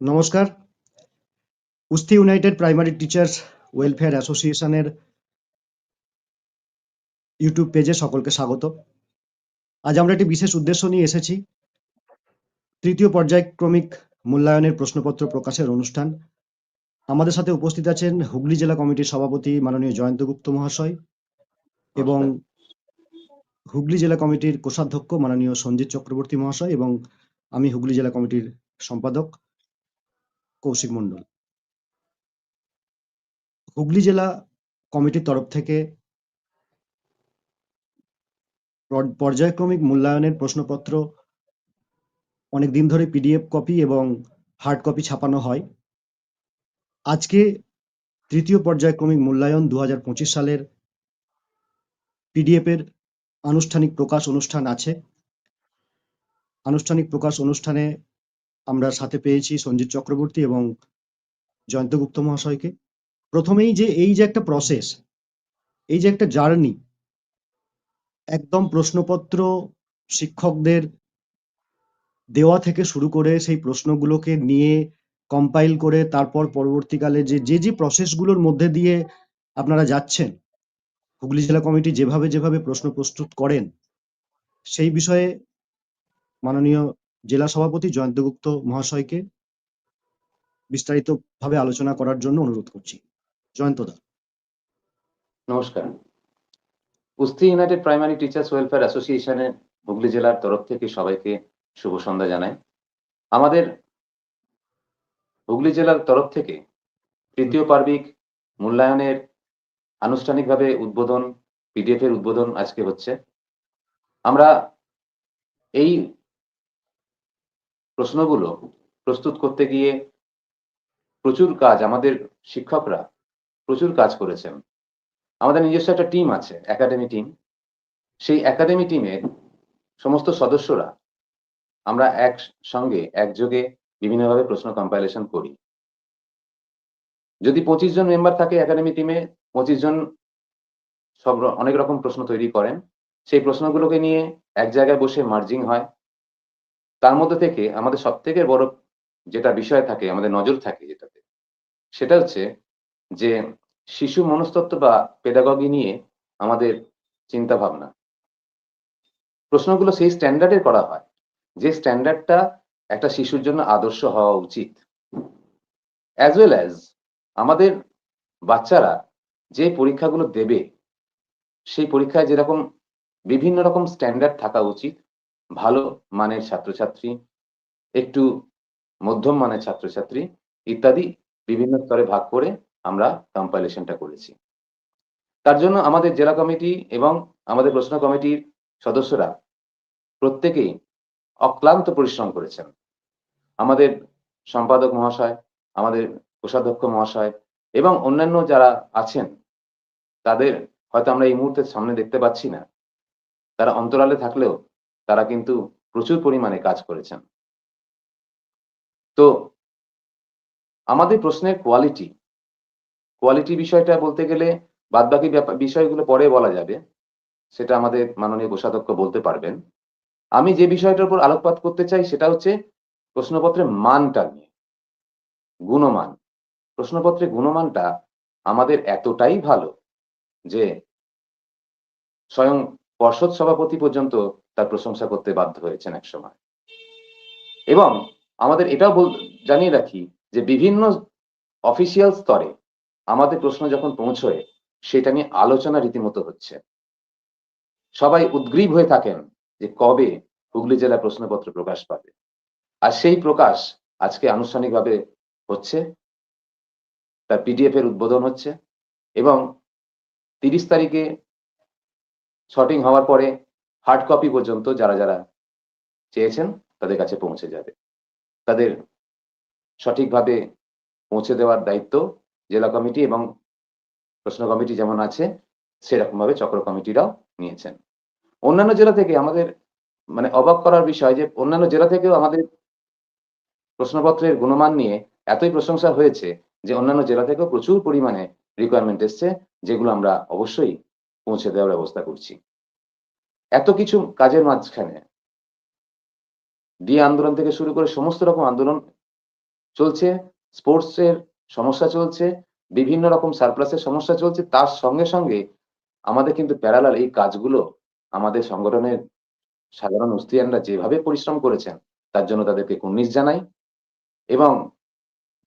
নমস্কার। কুস্তি United primary teachers welfare অ্যাসোসিয়েশনের ইউটিউব পেজে সকলকে স্বাগত। আজ আমরা একটি বিশেষ উদ্দেশ্য নিয়ে এসেছি। তৃতীয় পর্যায়ক্রমিক মূল্যায়নের প্রশ্নপত্র প্রকাশের অনুষ্ঠান। আমাদের সাথে উপস্থিত আছেন হুগলি জেলা কমিটির সভাপতি মাননীয় জয়ন্ত গুপ্ত মহাশয় এবং হুগলি জেলা কমিটির কোষাধ্যক্ষ মাননীয় সঞ্জিত চক্রবর্তী মহাশয় এবং আমি হুগলি জেলা কমিটির সম্পাদক। কৌশিক মন্ডল হুগলি জেলা কমিটির তরফ থেকে পর্যায়ক্রমিক মূল্যায়নের প্রশ্নপত্র অনেক দিন ধরে পিডিএফ কপি এবং হার্ড কপি ছাপানো হয়। আজকে তৃতীয় পর্যায়ক্রমিক মূল্যায়ন দু হাজার পঁচিশ সালের পিডিএফ এর আনুষ্ঠানিক প্রকাশ অনুষ্ঠান আছে। আনুষ্ঠানিক প্রকাশ অনুষ্ঠানে আমরা সাথে পেয়েছি সঞ্জিত চক্রবর্তী এবং জয়ন্ত গুপ্ত মহাশয়কে। প্রথমেই যে এই যে একটা প্রসেস এই যে একটা জার্নি একদম প্রশ্নপত্র শিক্ষকদের দেওয়া থেকে শুরু করে সেই প্রশ্নগুলোকে নিয়ে কম্পাইল করে তারপর পরবর্তীকালে যে যে যে প্রসেসগুলোর মধ্যে দিয়ে আপনারা যাচ্ছেন, হুগলি জেলা কমিটি যেভাবে যেভাবে প্রশ্ন প্রস্তুত করেন, সেই বিষয়ে মাননীয় জেলা সভাপতি জয়ন্ত গুপ্ত মহাশয়কে বিস্তারিতভাবে আলোচনা করার জন্য অনুরোধ করছি। জয়ন্ত দা। নমস্কার। কুস্তি ইউনাইটেড প্রাইমারি টিচার্স ওয়েলফেয়ার অ্যাসোসিয়েশনের হুগলি জেলার তরফ থেকে সবাইকে শুভ সন্ধ্যা জানাই। আমাদের হুগলি জেলার তরফ থেকে তৃতীয় পার্বিক মূল্যায়নের আনুষ্ঠানিকভাবে উদ্বোধন পিডিএফ এর উদ্বোধন আজকে হচ্ছে। আমরা এই প্রশ্নগুলো প্রস্তুত করতে গিয়ে প্রচুর কাজ, আমাদের শিক্ষকরা প্রচুর কাজ করেছেন। আমাদের নিজস্ব একটা টিম আছে একাডেমি টিম সেই একাডেমি টিমের সমস্ত সদস্যরা আমরা এক সঙ্গে একযোগে বিভিন্নভাবে প্রশ্ন কম্পাইলেশন করি। যদি পঁচিশ জন মেম্বার থাকে একাডেমি টিমে পঁচিশ জন সব অনেক রকম প্রশ্ন তৈরি করেন। সেই প্রশ্নগুলোকে নিয়ে এক জায়গায় বসে মার্জিং হয়। তার মধ্যে থেকে আমাদের সব থেকে বড় যেটা বিষয় থাকে, আমাদের নজর থাকে যেটাতে, সেটা হচ্ছে যে শিশু মনস্তত্ত্ব বা পেডাগগি নিয়ে আমাদের চিন্তা ভাবনা প্রশ্নগুলো সেই স্ট্যান্ডার্ডে করা হয়, যে স্ট্যান্ডার্ডটা একটা শিশুর জন্য আদর্শ হওয়া উচিত। অ্যাজ ওয়েল অ্যাজ আমাদের বাচ্চারা যে পরীক্ষাগুলো দেবে, সেই পরীক্ষায় যেরকম বিভিন্ন রকম স্ট্যান্ডার্ড থাকা উচিত ভালো মানের ছাত্রছাত্রী, একটু মধ্যম মানের ছাত্রছাত্রী ইত্যাদি বিভিন্ন স্তরে ভাগ করে আমরা কম্পাইলেশনটা করেছি। তার জন্য আমাদের জেলা কমিটি এবং আমাদের প্রশ্ন কমিটির সদস্যরা প্রত্যেকেই অক্লান্ত পরিশ্রম করেছেন। আমাদের সম্পাদক মহাশয়, আমাদের কোষাধ্যক্ষ মহাশয় এবং অন্যান্য যারা আছেন, তাদের হয়তো আমরা এই মুহূর্তে সামনে দেখতে পাচ্ছি না। তারা অন্তরালে থাকলেও তারা কিন্তু প্রচুর পরিমাণে কাজ করেছেন। তো আমাদের প্রশ্নের কোয়ালিটি কোয়ালিটি বিষয়টা বলতে গেলে বাদবাকি বিষয়গুলো পরে বলা যাবে, সেটা আমাদের মাননীয় কোষাধ্যক্ষ বলতে পারবেন। আমি যে বিষয়টার উপর আলোকপাত করতে চাই সেটা হচ্ছে প্রশ্নপত্রের মানটা নিয়ে। গুণমান, প্রশ্নপত্রের গুণমানটা আমাদের এতটাই ভালো যে স্বয়ং পর্ষদ সভাপতি পর্যন্ত তার প্রশংসা করতে বাধ্য হয়েছেন এক সময়। এবং আমাদের এটাও বল, জানিয়ে রাখি যে বিভিন্ন অফিসিয়াল স্তরে আমাদের প্রশ্ন যখন পৌঁছয়, সেটা নিয়ে আলোচনা রীতিমতো হচ্ছে। সবাই উদ্গ্রীব হয়ে থাকেন যে কবে হুগলি জেলা প্রশ্নপত্র প্রকাশ পাবে। আর সেই প্রকাশ আজকে আনুষ্ঠানিকভাবে হচ্ছে তার পিডিএফ এর উদ্বোধন হচ্ছে এবং তিরিশ তারিখে শটিং হওয়ার পরে হার্ড কপি পর্যন্ত যারা যারা চেয়েছেন তাদের কাছে পৌঁছে যাবে। তাদের সঠিকভাবে পৌঁছে দেওয়ার দায়িত্ব জেলা কমিটি এবং প্রশ্ন কমিটি যেমন আছে সেরকম ভাবে চক্র কমিটিরাও নিয়েছেন। অন্যান্য জেলা থেকে আমাদের মানে অবাক করার বিষয় যে অন্যান্য জেলা থেকেও আমাদের প্রশ্নপত্রের গুণমান নিয়ে এতই প্রশংসা হয়েছে যে অন্যান্য জেলা থেকেও প্রচুর পরিমাণে রিকোয়ারমেন্ট এসছে, যেগুলো আমরা অবশ্যই পৌঁছে দেওয়ার ব্যবস্থা করছি। এত কিছু কাজের মাঝখানে ডিএ আন্দোলন থেকে শুরু করে সমস্ত রকম আন্দোলন চলছে স্পোর্টস এর সমস্যা চলছে, বিভিন্ন রকম সারপ্লাসের সমস্যা চলছে, তার সঙ্গে সঙ্গে আমাদের কিন্তু প্যারালাল এই কাজগুলো আমাদের সংগঠনের সাধারণ উস্তিয়ানরা যেভাবে পরিশ্রম করেছেন, তার জন্য তাদেরকে কুর্নিশ জানাই এবং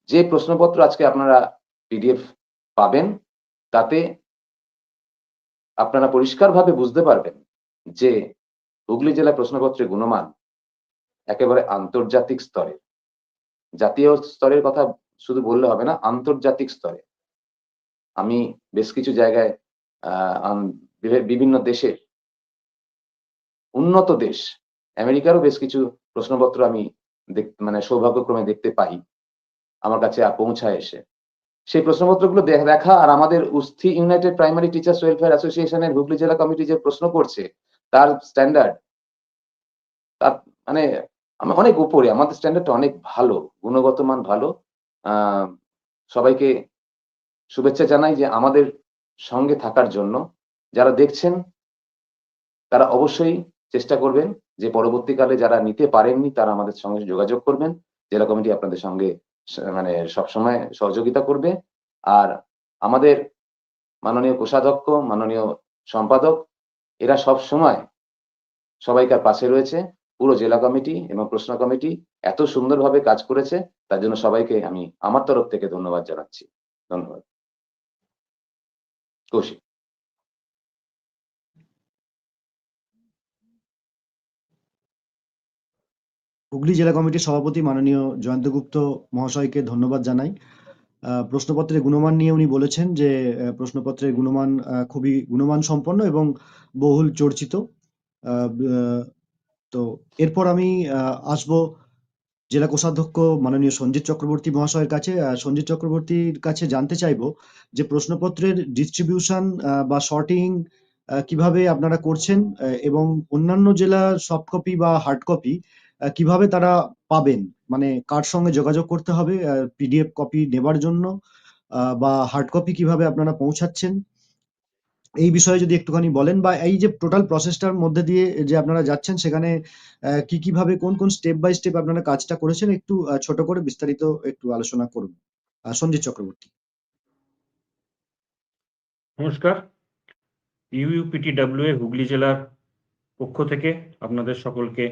যে প্রশ্নপত্র আজকে আপনারা পিডিএফ পাবেন, তাতে আপনারা পরিষ্কারভাবে বুঝতে পারবেন যে হুগলি জেলা প্রশ্নপত্রের গুণমান একেবারে আন্তর্জাতিক স্তরে। জাতীয় স্তরের কথা শুধু বললে হবে না, আন্তর্জাতিক স্তরে। আমি বেশ কিছু জায়গায় বিভিন্ন দেশের উন্নত দেশ, আমেরিকারও বেশ কিছু প্রশ্নপত্র আমি মানে সৌভাগ্যক্রমে দেখতে পাই, আমার কাছে পৌঁছায় এসে। সেই প্রশ্নপত্রগুলো দেখা আর আমাদের Usthi united primary teachers welfare অ্যাসোসিয়েশনের হুগলি জেলা কমিটি যে প্রশ্ন করছে তার স্ট্যান্ডার্ড তার মানে আমি অনেক উপরে আমাদের স্ট্যান্ডার্ডটা অনেক ভালো, গুণগত মান ভালো। সবাইকে শুভেচ্ছা জানাই যে আমাদের সঙ্গে থাকার জন্য। যারা দেখছেন, তারা অবশ্যই চেষ্টা করবেন যে পরবর্তীকালে যারা নিতে পারেননি, তারা আমাদের সঙ্গে যোগাযোগ করবেন। জেলা কমিটি আপনাদের সঙ্গে মানে সবসময় সহযোগিতা করবে। আর আমাদের মাননীয় কোষাধ্যক্ষ, মাননীয় সম্পাদক এরা সব সময় সবাইকার পাশে রয়েছে, পুরো জেলা কমিটি এবং প্রশ্ন কমিটি এত সুন্দরভাবে কাজ করেছে, তার জন্য সবাইকে আমি আমার তরফ থেকে ধন্যবাদ জানাচ্ছি। ধন্যবাদ। কৌশিক। হুগলি জেলা কমিটির সভাপতি মাননীয় জয়ন্ত গুপ্ত মহাশয়কে ধন্যবাদ জানাই। প্রশ্নপত্রের গুণমান নিয়ে উনি বলেছেন যে প্রশ্নপত্রের গুণমান খুবই গুণমান সম্পন্ন এবং বহুল চর্চিত। তো এরপর আমি আসব জেলা কোষাধ্যক্ষ মাননীয় সঞ্জিত চক্রবর্তী মহাশয়ের কাছে। সঞ্জিত চক্রবর্তীর কাছে জানতে চাইব যে, প্রশ্নপত্রের ডিস্ট্রিবিউশন বা সর্টিং কীভাবে আপনারা করছেন এবং অন্যান্য জেলার সফট কপি বা হার্ড কপি কীভাবে তারা পাবেন? মানে কার সঙ্গে যোগাযোগ করতে হবে? পিডিএফ কপি নেবার জন্য বা হার্ড কপি কীভাবে আপনারা পৌঁছাচ্ছেন? এই বিষয়ে যদি একটুখানি বলেন, বা এই যে টোটাল প্রসেসটার মধ্যে দিয়ে যে আপনারা যাচ্ছেন, সেখানে কি কীভাবে, কোন কোন স্টেপ বাই স্টেপ আপনারা কাজটা করেছেন, একটু ছোট করে বিস্তারিত একটু আলোচনা করুন। সঞ্জিত চক্রবর্তী। নমস্কার। ইউইউপিটিডাব্লিউ এ হুগলি জেলার পক্ষ থেকে আপনাদের সকলকে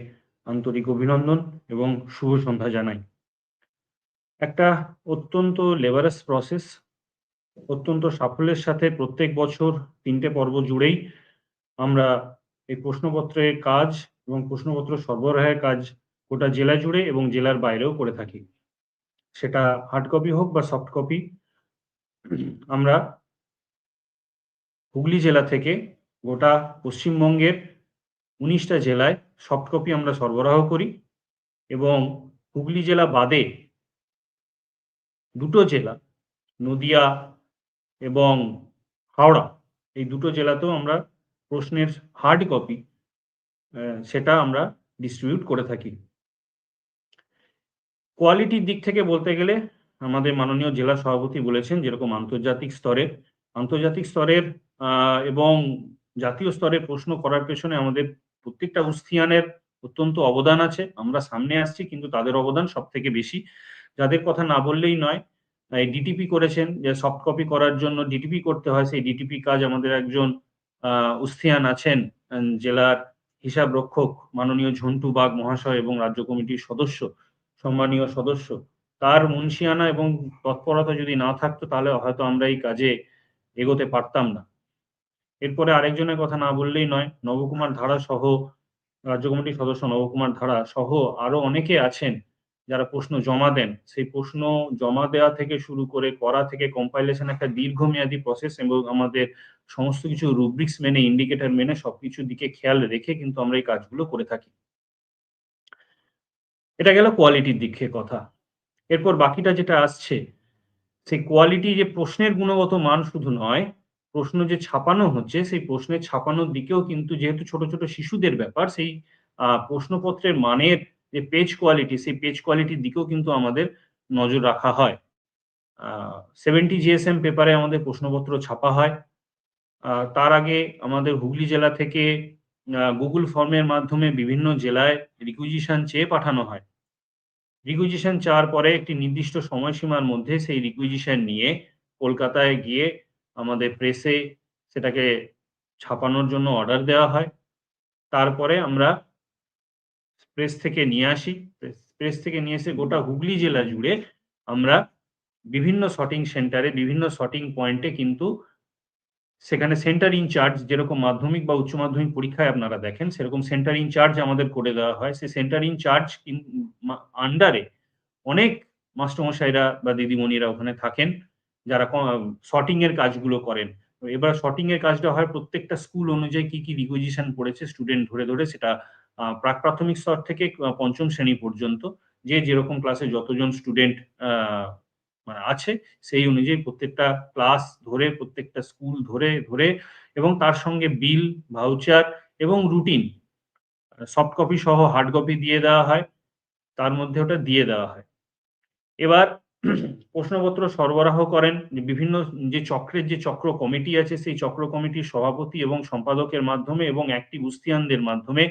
আন্তরিক অভিনন্দন এবং শুভ সন্ধ্যা জানাই। একটা অত্যন্ত লেবারাস প্রসেস অত্যন্ত সাফল্যের সাথে প্রত্যেক বছর তিনটে পর্ব জুড়েই আমরা এই প্রশ্নপত্রের কাজ এবং প্রশ্নপত্র সরবরাহের কাজ গোটা জেলা জুড়ে এবং জেলার বাইরেও করে থাকি। সেটা হার্ড কপি হোক বা সফট কপি আমরা হুগলি জেলা থেকে গোটা পশ্চিমবঙ্গের উনিশটা জেলায় সফট কপি আমরা সরবরাহ করি এবং হুগলি জেলা বাদে দুটো জেলা, নদিয়া এবং হাওড়া, এই দুটো জেলাতেও আমরা প্রশ্নের হার্ড কপি সেটা আমরা ডিস্ট্রিবিউট করে থাকি। কোয়ালিটির দিক থেকে বলতে গেলে আমাদের মাননীয় জেলা সভাপতি বলেছেন যেরকম আন্তর্জাতিক স্তরের আন্তর্জাতিক স্তরের এবং জাতীয় স্তরের প্রশ্ন করার পেছনে আমাদের প্রত্যেকটা উস্তিয়ানের অত্যন্ত অবদান আছে। আমরা সামনে আসছি কিন্তু তাদের অবদান সব থেকে বেশি। যাদের কথা না বললেই নয় ডিটিপি করেছেন যে সফট কপি করার জন্য ডিটিপি করতে হয় সেই ডিটিপি কাজ আমাদের একজন আহ, উস্তিয়ান আছেন জেলার হিসাব রক্ষক মাননীয় ঝন্টু বাগ মহাশয় এবং রাজ্য কমিটির সদস্য সম্মানীয় সদস্য। তার মুন্সিয়ানা এবং তৎপরতা যদি না থাকতো তাহলে হয়তো আমরা এই কাজে এগোতে পারতাম না। এরপরে আরেকজনের কথা না বললেই নয়, নবকুমার ধারা সহ রাজ্য কমিটির সদস্য নবকুমার ধারা সহ আরও অনেকে আছেন যারা প্রশ্ন জমা দেন। সেই প্রশ্ন জমা দেওয়া থেকে শুরু করে করা থেকে কম্পাইলেশন একটা দীর্ঘমেয়াদী প্রসেস এবং আমাদের সমস্ত কিছু রুব্রিক্স মেনে ইন্ডিকেটর মেনে সবকিছুর দিকে খেয়াল রেখে কিন্তু আমরা এই কাজগুলো করে থাকি। এটা গেল কোয়ালিটির দিকে কথা। এরপর বাকিটা যেটা আসছে, সেই কোয়ালিটি যে প্রশ্নের গুণগত মান শুধু নয় প্রশ্ন যে ছাপানো হচ্ছে, সেই প্রশ্নের ছাপানোর দিকেও কিন্তু যেহেতু ছোট ছোট শিশুদের ব্যাপার, সেই প্রশ্নপত্রের মানের যে পেজ কোয়ালিটি সেই পেজ কোয়ালিটির দিকেও কিন্তু আমাদের নজর রাখা হয়। সেভেন্টি জিএসএম পেপারে আমাদের প্রশ্নপত্র ছাপা হয়। তার আগে আমাদের হুগলি জেলা থেকে গুগল ফর্মের মাধ্যমে বিভিন্ন জেলায় রিকুইজিশন চেয়ে পাঠানো হয়। রিকুইজিশন চাওয়ার পরে একটি নির্দিষ্ট সময়সীমার মধ্যে সেই রিকুইজিশন নিয়ে কলকাতায় গিয়ে আমাদের প্রেসে সেটাকে ছাপানোর জন্য অর্ডার দেওয়া হয়। তারপরে আমরা প্রেস থেকে নিয়ে আসি। প্রেস থেকে নিয়ে এসে গোটা হুগলি জেলা জুড়ে আমরা বিভিন্ন শটিং সেন্টারে বিভিন্ন শটিং পয়েন্টে কিন্তু সেখানে সেন্টার ইনচার্জ যেরকম মাধ্যমিক বা উচ্চ মাধ্যমিক পরীক্ষায় আপনারা দেখেন, সেরকম সেন্টার ইনচার্জ আমাদের করে দেওয়া হয়। সেই সেন্টার ইনচার্জ আন্ডারে অনেক মাস্টারমশাইরা বা দিদিমণিরা ওখানে থাকেন। যারা শর্টিং এর কাজগুলো করেন। এবার শর্টিং এর কাজটা হয় প্রত্যেকটা স্কুল অনুযায়ী কি কি রিকুইজিশন পড়েছে স্টুডেন্ট ধরে ধরে সেটা প্রাক প্রাথমিক স্তর থেকে পঞ্চম শ্রেণি পর্যন্ত। যে যেরকম ক্লাসে যতজন স্টুডেন্ট মানে আছে, সেই অনুযায়ী প্রত্যেকটা ক্লাস ধরে, প্রত্যেকটা স্কুল ধরে ধরে এবং তার সঙ্গে বিল ভাউচার এবং রুটিন সফট কপি সহ হার্ড কপি দিয়ে দেওয়া হয়। তার মধ্যে ওটা দিয়ে দেওয়া হয়। এবার প্রশ্নপত্র সরবরাহ করেন। বিভিন্ন যে চক্রের যে চক্র কমিটি আছে, সেই চক্র কমিটির সভাপতি এবং সম্পাদকের মাধ্যমে এবং একটি উস্তিয়ানদের মাধ্যমে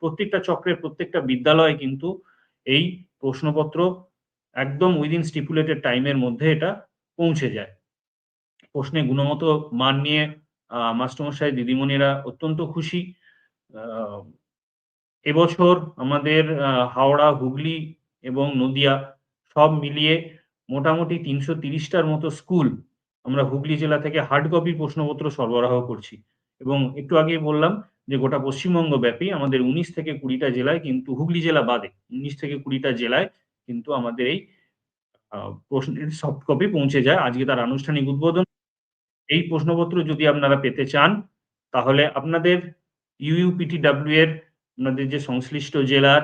প্রত্যেকটা চক্রের প্রত্যেকটা বিদ্যালয়ে কিন্তু এই প্রশ্নপত্র একদম উইদিন স্টিপুলেটেড টাইমের মধ্যে এটা পৌঁছে যায়। প্রশ্নে গুণমত মান নিয়ে মাস্টারমশাই, দিদিমণিরা অত্যন্ত খুশি। এবছর আমাদের হাওড়া, হুগলি এবং নদিয়া সব মিলিয়ে মোটামুটি তিনশো তিরিশটার মতো স্কুল আমরা হুগলি জেলা থেকে হার্ড কপি প্রশ্নপত্র সরবরাহ করছি। এবং একটু আগেই বললাম যে গোটা পশ্চিমবঙ্গ ব্যাপী আমাদের উনিশ থেকে কুড়িটা জেলায় কিন্তু হুগলি জেলা বাদে উনিশ থেকে কুড়িটা জেলায় কিন্তু আমাদের এই প্রশ্নের সফট কপি পৌঁছে যায়। আজকে তার আনুষ্ঠানিক উদ্বোধন। এই প্রশ্নপত্র যদি আপনারা পেতে চান, তাহলে আপনাদের ইউইউপিটি ইউইউপিটিডাব্লিউ এর, আপনাদের যে সংশ্লিষ্ট জেলার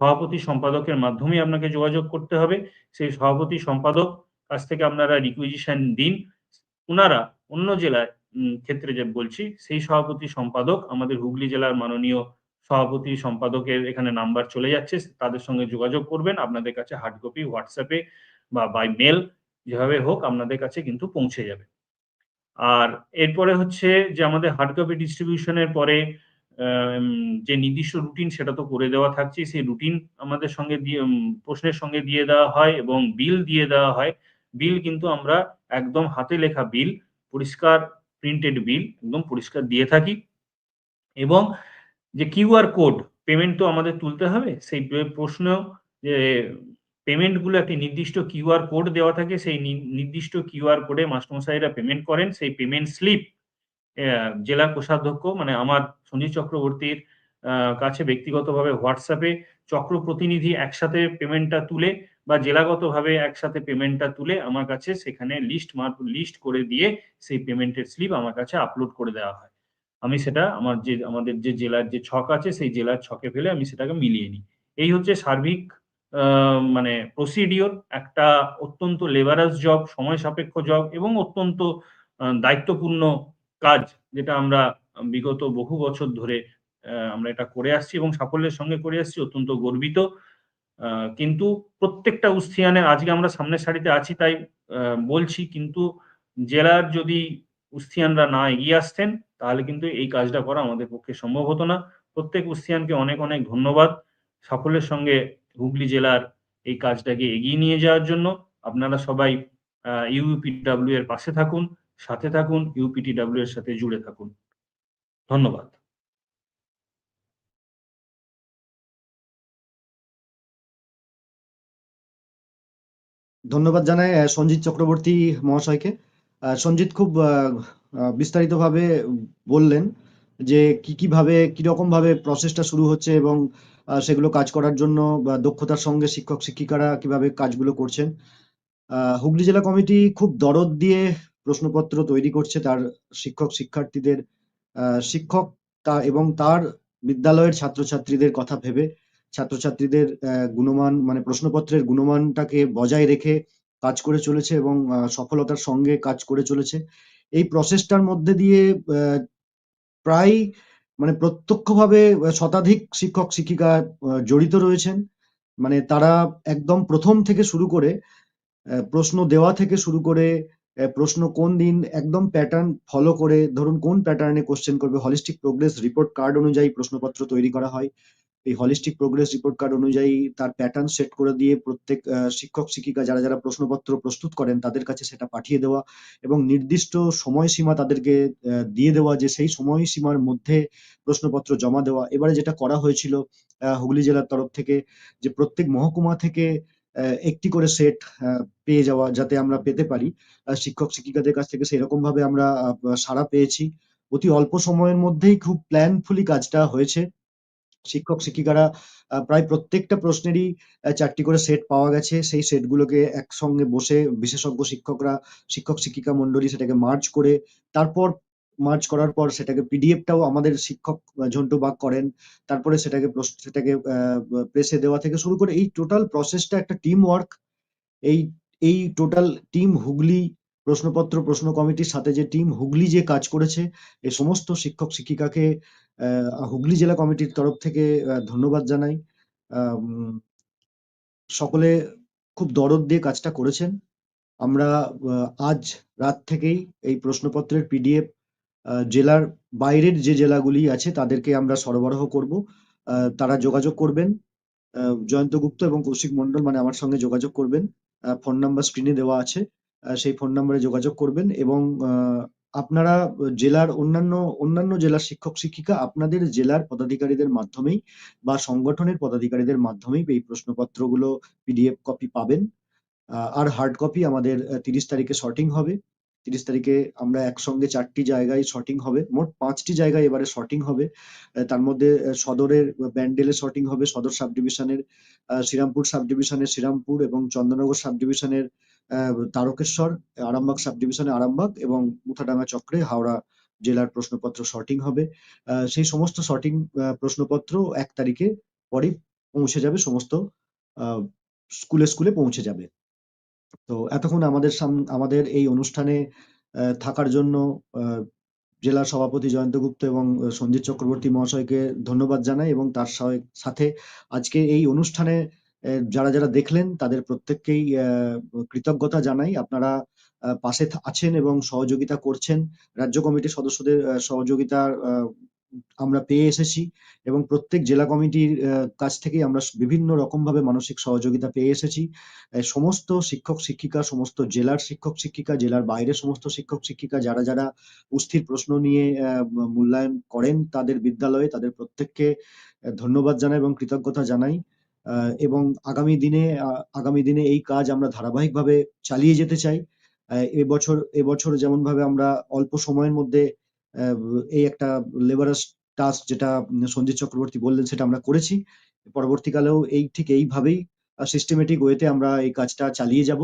সভাপতি সম্পাদকের মাধ্যমে আপনাকে যোগাযোগ করতে হবে। সেই সভাপতি সম্পাদক কাছ থেকে আপনারা রিকুইজিশন দিন। ওনারা অন্য জেলায় ক্ষেত্রে যে বলছি, সেই সভাপতি সম্পাদক আমাদের হুগলি জেলার মাননীয় সভাপতি সম্পাদকের এখানে নাম্বার চলে যাচ্ছে। তাদের সঙ্গে যোগাযোগ করবেন। আপনাদের কাছে হার্ড কপি হোয়াটসঅ্যাপে বা বাই মেল যেভাবে হোক আপনাদের কাছে কিন্তু পৌঁছে যাবে। আর এরপরে হচ্ছে যে আমাদের হার্ড কপি ডিস্ট্রিবিউশনের পরে যে নির্দিষ্ট রুটিন সেটা তো করে দেওয়া থাকছে সেই রুটিন আমাদের সঙ্গে দিয়ে প্রশ্নের সঙ্গে দিয়ে দেওয়া হয় এবং বিল দিয়ে দেওয়া হয়। বিল কিন্তু আমরা একদম হাতে লেখা বিল পরিষ্কার প্রিন্টেড বিল একদম পরিষ্কার দিয়ে থাকি। এবং যে কিউআর কোড পেমেন্ট তো আমাদের তুলতে হবে, সেই প্রশ্ন যে পেমেন্টগুলো একটি নির্দিষ্ট কিউআর কোড দেওয়া থাকে, সেই নির্দিষ্ট কিউআর কোডে মাস্টারমশাইরা পেমেন্ট করেন, সেই পেমেন্ট স্লিপ জেলা কোষাধ্যক্ষ মানে আমার সঞ্জীব চক্রবর্তীর কাছে ব্যক্তিগতভাবে হোয়াটসঅ্যাপে চক্র প্রতিনিধি একসাথে পেমেন্টটা তুলে বা জেলাগতভাবে একসাথে পেমেন্টটা তুলে আমার কাছে সেখানে লিস্ট মার, লিস্ট করে দিয়ে সেই পেমেন্টের স্লিপ আমার কাছে আপলোড করে দেওয়া হয়। আমি সেটা আমার যে, আমাদের যে জেলার যে ছক আছে সেই জেলার ছকে ফেলে আমি সেটাকে মিলিয়ে নিই। এই হচ্ছে সার্বিক মানে প্রসিডিওর, একটা অত্যন্ত লেবারাস জব, সময় সাপেক্ষ জব এবং অত্যন্ত দায়িত্বপূর্ণ কাজ যেটা আমরা, বিগত বহু বছর ধরে আমরা এটা করে আসছি এবং সাফল্যের সঙ্গে করে আসছি, অত্যন্ত গর্বিত। কিন্তু প্রত্যেকটা উস্তিয়ানে আজকে আমরা সামনের সারিতে আছি তাই বলছি কিন্তু জেলার যদি উস্তিয়ানরা না এগিয়ে আসতেন, তাহলে কিন্তু এই কাজটা করা আমাদের পক্ষে সম্ভব হতো না। প্রত্যেক উস্তিয়ানকে অনেক অনেক ধন্যবাদ সাফল্যের সঙ্গে হুগলি জেলার এই কাজটাকে এগিয়ে নিয়ে যাওয়ার জন্য। আপনারা সবাই ইউপিডাব্লিউ এর পাশে থাকুন। সাথে থাকুন ইউপিটিডাব্লিউ এর সাথে জুড়ে থাকুন। ধন্যবাদ। ধন্যবাদ জানাই সঞ্জিত চক্রবর্তী মহাশয়কে। সঞ্জিত খুব বিস্তারিতভাবে বললেন যে কি কীভাবে কীরকম ভাবে প্রসেসটা শুরু হচ্ছে এবং সেগুলো কাজ করার জন্য বা দক্ষতার সঙ্গে শিক্ষক, শিক্ষিকারা কীভাবে কাজগুলো করছেন। হুগলি জেলা কমিটি খুব দরদ দিয়ে প্রশ্নপত্র তৈরি করছে তার শিক্ষক শিক্ষার্থীদের শিক্ষক তা এবং তার বিদ্যালয়ের ছাত্রছাত্রীদের কথা ভেবে ছাত্রছাত্রীদের গুণমান মানে প্রশ্নপত্রের গুণমানটাকে বজায় রেখে কাজ করে চলেছে এবং সফলতার সঙ্গে কাজ করে চলেছে। এই প্রসেসটার মধ্যে দিয়ে প্রায় মানে প্রত্যক্ষভাবে শতাধিক শিক্ষক শিক্ষিকা জড়িত রয়েছেন। মানে তারা একদম প্রথম থেকে শুরু করে প্রশ্ন দেওয়া থেকে শুরু করে প্রশ্ন কোন দিন একদম প্যাটার্ন ফলো করে, ধরুন কোন প্যাটার্নে কোশ্চেন করবে হলিস্টিক প্রোগ্রেস রিপোর্ট কার্ড অনুযায়ী প্রশ্নপত্র তৈরি করা হয়। এই হলিস্টিক প্রোগ্রেস রিপোর্ট কার্ড অনুযায়ী তার প্যাটার্ন সেট করে দিয়ে প্রত্যেক শিক্ষক, শিক্ষিকা যারা যারা প্রশ্নপত্র প্রস্তুত করেন তাদের কাছে সেটা পাঠিয়ে দেওয়া এবং নির্দিষ্ট সময়সীমা তাদেরকে দিয়ে দেওয়া যে সেই সময়সীমার মধ্যে প্রশ্নপত্র জমা দেওয়া। এবারে যেটা করা হয়েছিল হুগলি জেলার তরফ থেকে যে প্রত্যেক মহকুমা থেকে একটি করে সেট পেয়ে যাওয়া, যাতে আমরা পেতে পারি। শিক্ষক, শিক্ষিকাদের কাছ থেকে সেরকম ভাবে আমরা সাড়া পেয়েছি। অতি অল্প সময়ের মধ্যেই খুব প্ল্যানফুলি কাজটা হয়েছে। শিক্ষক, শিক্ষিকারা প্রায় প্রত্যেকটা প্রশ্নেরই চারটি করে সেট পাওয়া গেছে। সেই সেটগুলোকে একসঙ্গে বসে বিশেষজ্ঞ শিক্ষকরা, শিক্ষক, শিক্ষিকা মন্ডলী সেটাকে মার্চ করে, তারপর মার্চ করার পর সেটাকে পিডিএফটাও আমাদের শিক্ষক ঝন্টু বাগ করেন। তারপরে সেটাকে সেটাকে প্রেসে দেওয়া থেকে শুরু করে এই টোটাল প্রসেসটা একটা টিম ওয়ার্ক এই এই টোটাল টিম হুগলি প্রশ্নপত্র, প্রশ্ন কমিটির সাথে যে টিম হুগলি যে কাজ করেছে এই সমস্ত শিক্ষক শিক্ষিকাকে হুগলি জেলা কমিটির তরফ থেকে ধন্যবাদ জানাই। সকলে খুব দরদ দিয়ে কাজটা করেছেন। আমরা আজ রাত থেকেই এই প্রশ্নপত্রের পিডিএফ জেলার বাইরের যে জেলাগুলি আছে তাদেরকে আমরা সরবরাহ করব। তারা যোগাযোগ করবেন। জয়ন্ত গুপ্ত এবং কৌশিক মন্ডল মানে আমার সঙ্গে যোগাযোগ করবেন। ফোন নাম্বার স্ক্রিনে দেওয়া আছে। সেই ফোন নাম্বারে যোগাযোগ করবেন এবং আপনারা জেলার অন্যান্য অন্যান্য জেলার শিক্ষক, শিক্ষিকা আপনাদের জেলার পদাধিকারীদের মাধ্যমেই বা সংগঠনের পদাধিকারীদের মাধ্যমেই এই প্রশ্নপত্রগুলো পিডিএফ কপি পাবেন। আর হার্ড কপি আমাদের তিরিশ তারিখে শর্টিং হবে। তিরিশ তারিখে আমরা একসঙ্গে চারটি জায়গায় শটিং হবে। মোট পাঁচটি জায়গায় এবারে শটিং হবে। তার মধ্যে সদরের ব্যান্ডেলে শটিং হবে। সদর সাব ডিভিশনের শ্রীরামপুর সাব ডিভিশনের শ্রীরামপুর এবং চন্দ্রনগর সাব ডিভিশনের তারকেশ্বর, আরামবাগ সাব ডিভিশনে আরামবাগ এবং মুথাডাঙ্গা চক্রে হাওড়া জেলার প্রশ্নপত্র শটিং হবে। সেই সমস্ত শর্টিং প্রশ্নপত্র এক তারিখে পরে পৌঁছে যাবে। সমস্ত স্কুলে স্কুলে পৌঁছে যাবে। তো এতক্ষণ আমাদের আমাদের এই অনুষ্ঠানে থাকার জন্য জেলা সভাপতি জয়ন্ত গুপ্ত এবং সঞ্জিত চক্রবর্তী মহাশয়কে ধন্যবাদ জানাই এবং তার সাথে আজকে এই অনুষ্ঠানে যারা যারা দেখলেন তাদের প্রত্যেককেই কৃতজ্ঞতা জানাই। আপনারা পাশে আছেন এবং সহযোগিতা করছেন। রাজ্য কমিটির সদস্যদের আহ, সহযোগিতা আহ, আমরা পেয়ে এসেছি এবং প্রত্যেক জেলা কমিটির কাছ থেকেই আমরা বিভিন্ন রকম ভাবে মানসিক সহযোগিতা পেয়ে এসেছি। সমস্ত শিক্ষক শিক্ষিকা, সমস্ত জেলার শিক্ষক শিক্ষিকা, জেলার বাইরে সমস্ত শিক্ষক শিক্ষিকা যারা যারা অস্থির প্রশ্ন নিয়ে মূল্যায়ন করেন তাদের বিদ্যালয়ে তাদের প্রত্যেককে ধন্যবাদ জানাই এবং কৃতজ্ঞতা জানাই। এবং আগামী দিনে আগামী দিনে এই কাজ আমরা ধারাবাহিকভাবে চালিয়ে যেতে চাই। এবছর এবছর যেমন ভাবে আমরা অল্প সময়ের মধ্যে এই একটা লেবারাস টাস্ক যেটা সঞ্জিত চক্রবর্তী বললেন সেটা আমরা করেছি। পরবর্তীকালেও এই ঠিক এইভাবেই সিস্টেমেটিক ওয়েতে আমরা এই কাজটা চালিয়ে যাব।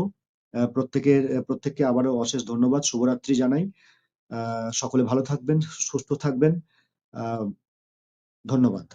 প্রত্যেকের, প্রত্যেককে আবারও অশেষ ধন্যবাদ, শুভরাত্রি জানাই। সকলে ভালো থাকবেন, সুস্থ থাকবেন। ধন্যবাদ।